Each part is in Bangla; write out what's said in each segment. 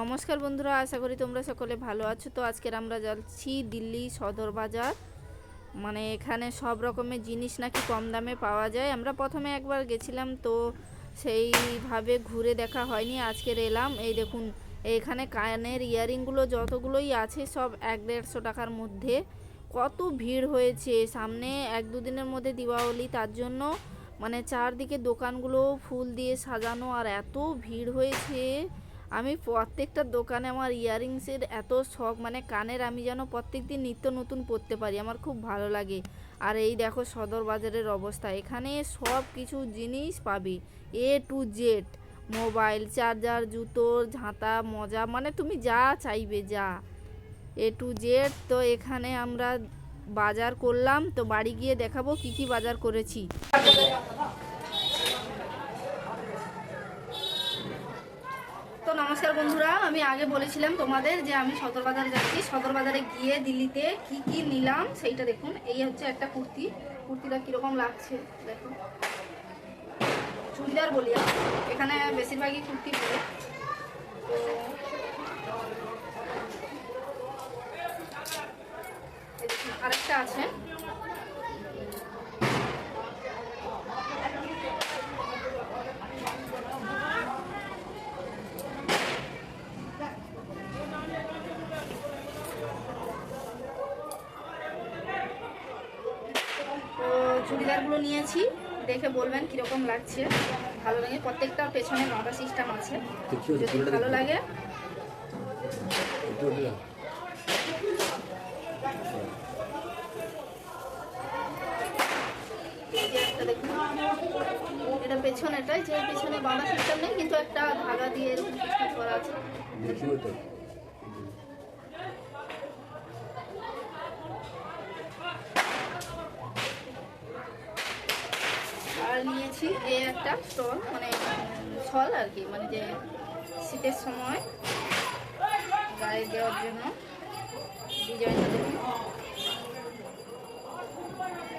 নমস্কার বন্ধুরা, আশা করি তোমরা সকলে ভালো আছো। তো আজকের আমরা যাচ্ছি দিল্লি সদর বাজার। মানে এখানে সব রকমের জিনিস নাকি কম দামে পাওয়া যায়। আমরা প্রথমে একবার গেছিলাম তো সেইভাবে ঘুরে দেখা হয়নি আজকের এলাম। এই দেখুন, এখানে কানের ইয়ারিংগুলো যতগুলোই আছে সব এক দেড়শো টাকার মধ্যে। কত ভিড় হয়েছে, সামনে এক দুদিনের মধ্যে দীপাবলি তার জন্য মানে চারদিকে দোকানগুলো ফুল দিয়ে সাজানো, আর এত ভিড় হয়েছে। আমি প্রত্যেকটা দোকানে আমার ইয়াররিংসের এত শখ মানে কানের আমি যেন প্রত্যেক দিন নিত্য নতুন পরতে পারি, আমার খুব ভালো লাগে। আর এই দেখো সদর বাজারের অবস্থা, এখানে সব কিছু জিনিস পাবে A to Z mobile, charger, জুতো, ঝাঁটা, মজা মানে তুমি যা চাইবে যা। এ টু জেড তো এখানে আমরা বাজার করলাম, তো বাড়ি গিয়ে দেখাবো কি কি বাজার করেছি। তো নমস্কার বন্ধুরা, আমি আগে বলেছিলাম তোমাদের যে আমি সদর বাজারে যাচ্ছি। সদর বাজারে গিয়ে দিল্লিতে কি কি নিলাম সেইটা দেখুন। এই হচ্ছে একটা কুর্তি। কুর্তিটা কীরকম লাগছে, দেখো। চুড়িদার বলি এখানে বেশিরভাগই কুর্তি পরে। তো এই দেখুন, আরেকটা আছে তো চুড়িদারগুলো নিয়েছি দেখে বলবেন কীরকম লাগছে। ভালো লাগে প্রত্যেকটার পেছনে নটা সিস্টেম আছে। যদি ভালো লাগে। এটা পেছনেটাই যে পেছনে বাঁধা সিস্টেম নেই কিন্তু একটা ধাগা দিয়ে এরকম সিস্টেম করা আছে আর নিয়েছি এই একটা স্টল মানে ছল আর কি মানে যে শীতের সময় গায়ে দেওয়ার জন্য ডিজাইনটা দেখুন।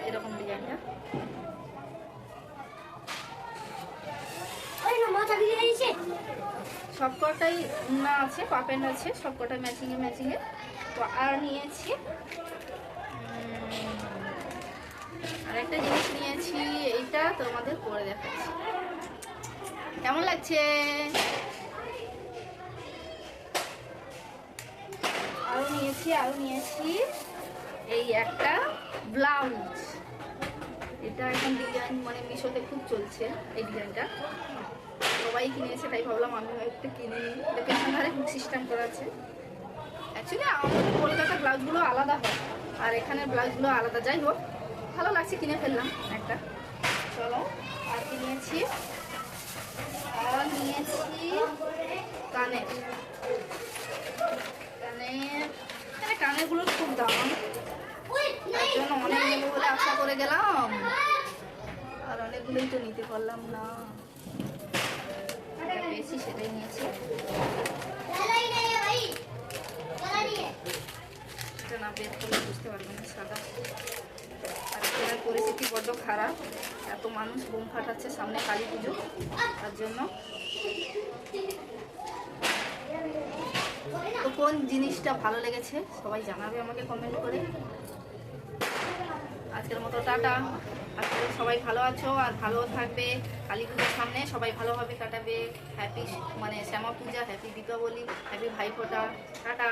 এরকম ডিজাইনটা। সব কটাই না আছে পাপেন আছে সবকটা ম্যাচিংয়ে ম্যাচিংয়ে তো আর নিয়েছি আর একটা জিনিস নিয়েছি, এইটা তোমাদের পরে দেখাচ্ছি। কেমন লাগছে? আরও নিয়েছি আরও নিয়েছি। এই একটা ব্লাউজ। এটা এখন ডিজাইন মানে মিশোতে খুব চলছে এই ডিজাইনটা সবাই কিনেছে, তাই ভাবলাম আমি একটা কিনে। এটা পেছন ধারে সিস্টেম করা আছে। অ্যাকচুয়ালি আমাদের কলকাতার ব্লাউজগুলো আলাদা হয়। আর এখানের ব্লাউজগুলো আলাদা। যাই হোক ভালো লাগছে কিনে ফেললাম একটা। চলো, আর কি নিয়েছি আর নিয়েছি কানের। কানের মানে কানেরগুলোর খুব দাম। তার জন্য অনেক আশা করে গেলাম। আর অনেকগুলোই তো নিতে পারলাম না। সেটাই নিয়েছি। না বের করলে বুঝতে সাদা। আর পরিস্থিতি বড্ড খারাপ। এত মানুষ বোম ফাটাচ্ছে সামনে কালী পুজো, তার জন্য। তো কোন জিনিসটা ভালো লেগেছে সবাই জানাবে আমাকে কমেন্ট করে। আজকের মতো টাটা। আজকে সবাই ভালো আছো আর ভালো থাকবে। কালী পুজোর সামনে সবাই ভালোভাবে কাটাবে। হ্যাপি মানে Shyama Puja happy Deepavali happy Bhaiphonta. Tata.